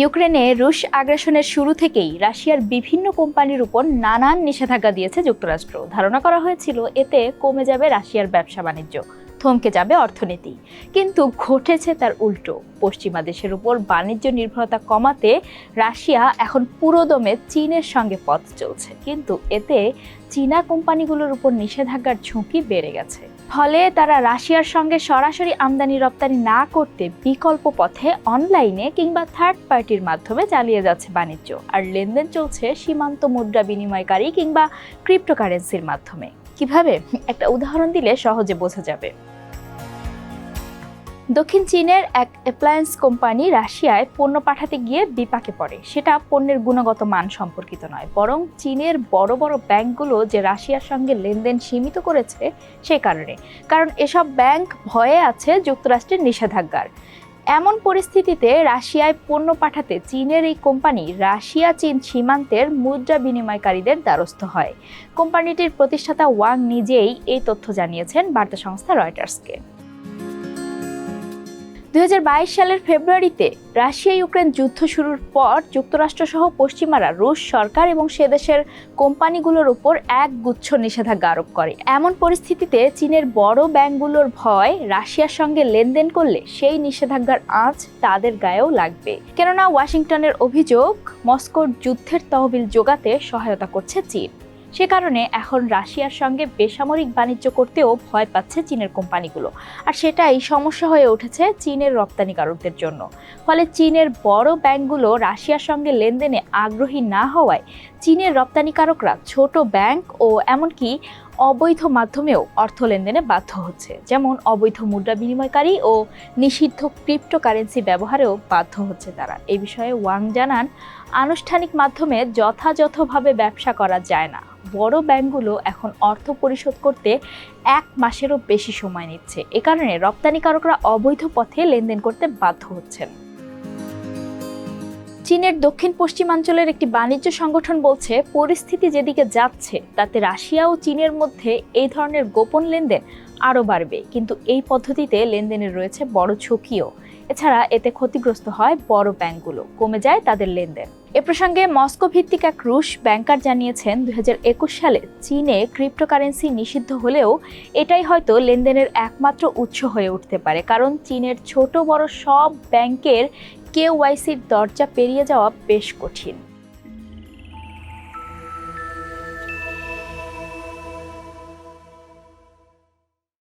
ইউক্রেনে রুশ আগ্রাসনের শুরু থেকেই রাশিয়ার বিভিন্ন কোম্পানির উপর নানান নিষেধাজ্ঞা দিয়েছে যুক্তরাষ্ট্র। ধারণা করা হয়েছিল, এতে কমে যাবে রাশিয়ার ব্যবসা বাণিজ্য, থমকে যাবে অর্থনীতি। কিন্তু ঘটেছে তার উল্টো। পশ্চিমা দেশের উপর বাণিজ্য নির্ভরতা কমাতে রাশিয়া এখন পুরোদমে চীনের সঙ্গে পথ চলছে। কিন্তু এতে চীনা কোম্পানিগুলোর উপর নিষেধাজ্ঞার ঝুঁকি বেড়ে গেছে। ফলে তারা রাশিয়ার সঙ্গে সরাসরি আমদানি রপ্তানি না করতে বিকল্প পথে অনলাইনে কিংবা থার্ড পার্টির মাধ্যমে চালিয়ে যাচ্ছে বাণিজ্য। আর লেনদেন চলছে সীমান্ত মুদ্রা বিনিময়কারী কিংবা ক্রিপ্টোকারেন্সির মাধ্যমে। কীভাবে? একটা উদাহরণ দিলে সহজে বোঝা যাবে। দক্ষিণ চীনের এক অ্যাপ্লায়েন্স কোম্পানি রাশিয়ায় পণ্য পাঠাতে গিয়ে বিপাকে পড়ে। সেটা পণ্যের গুণগত মান সম্পর্কিত নয়, বরং চীনের বড় বড় ব্যাংকগুলো যে রাশিয়ার সঙ্গে লেনদেন সীমিত করেছে সে কারণে। কারণ এসব ব্যাংক ভয়ে আছে যুক্তরাষ্ট্রের নিষেধাজ্ঞার। এমন পরিস্থিতিতে রাশিয়ায় পণ্য পাঠাতে চীনের এই কোম্পানি রাশিয়া চীন সীমান্তের মুদ্রা বিনিময়কারীদের দ্বারস্থ হয়। কোম্পানিটির প্রতিষ্ঠাতা ওয়াং নিজেই এই তথ্য জানিয়েছেন বার্তা সংস্থা রয়টার্সকে। দুই হাজার বাইশ সালের ফেব্রুয়ারিতে রাশিয়া ইউক্রেন যুদ্ধ শুরুর পর যুক্তরাষ্ট্রসহ পশ্চিমারা রুশ সরকার এবং সে দেশের কোম্পানিগুলোর উপর এক গুচ্ছ নিষেধাজ্ঞা আরোপ করে। এমন পরিস্থিতিতে চীনের বড় ব্যাংকগুলোর ভয় রাশিয়ার সঙ্গে লেনদেন করলে সেই নিষেধাজ্ঞার আঁচ তাদের গায়েও লাগবে। কেননা ওয়াশিংটনের অভিযোগ, মস্কোর যুদ্ধের তহবিল যোগাতে সহায়তা করছে চীন। সে কারণে এখন রাশিয়ার সঙ্গে বেসামরিক বাণিজ্য করতেও ভয় পাচ্ছে চীনের কোম্পানিগুলো। আর সেটাই সমস্যা হয়ে উঠেছে চীনের রপ্তানিকারকদের জন্য। ফলে চীনের বড় ব্যাংকগুলো রাশিয়ার সঙ্গে লেনদেনে আগ্রহী না হওয়ায় চীনের রপ্তানিকারকরা ছোট ব্যাংক ও এমনকি অবৈধ মাধ্যমেও অর্থ লেনদেনে বাধ্য হচ্ছে। যেমন অবৈধ মুদ্রা বিনিময়কারী ও নিষিদ্ধ ক্রিপ্টোকারেন্সি ব্যবহারেও বাধ্য হচ্ছে তারা। এ বিষয়ে ওয়াং জানান, আনুষ্ঠানিক মাধ্যমে যথাযথভাবে ব্যবসা করা যায় না। বড় ব্যাংকগুলো এখন অর্থ পরিশোধ করতে এক মাসেরও বেশি সময় নিচ্ছে। এ কারণে রপ্তানিকারকরা অবৈধ পথে লেনদেন করতে বাধ্য হচ্ছেন। চীনের দক্ষিণ পশ্চিমাঞ্চলের একটি বাণিজ্য সংগঠন বলছে, পরিস্থিতি যেদিকে যাচ্ছে, তাতে রাশিয়া ও চীনের মধ্যে এই ধরনের গোপন লেনদেন আরও বাড়বে। কিন্তু এই পদ্ধতিতে লেনদেনের রয়েছে বড় ঝুঁকিও। এছাড়া এতে ক্ষতিগ্রস্ত হয় বড় ব্যাংকগুলো। কমে যায় তাদের লেনদেন। এ প্রসঙ্গে মস্কো ভিত্তিক এক রুশ ব্যাংকার জানিয়েছেন, দুই হাজার একুশ সালে চীনে ক্রিপ্টোকারেন্সি নিষিদ্ধ হলেও এটাই হয়তো লেনদেনের একমাত্র উৎস হয়ে উঠতে পারে। কারণ চীনের ছোট বড় সব ব্যাংকের কেওয়াইসির দরজা পেরিয়ে যাওয়া বেশ কঠিন।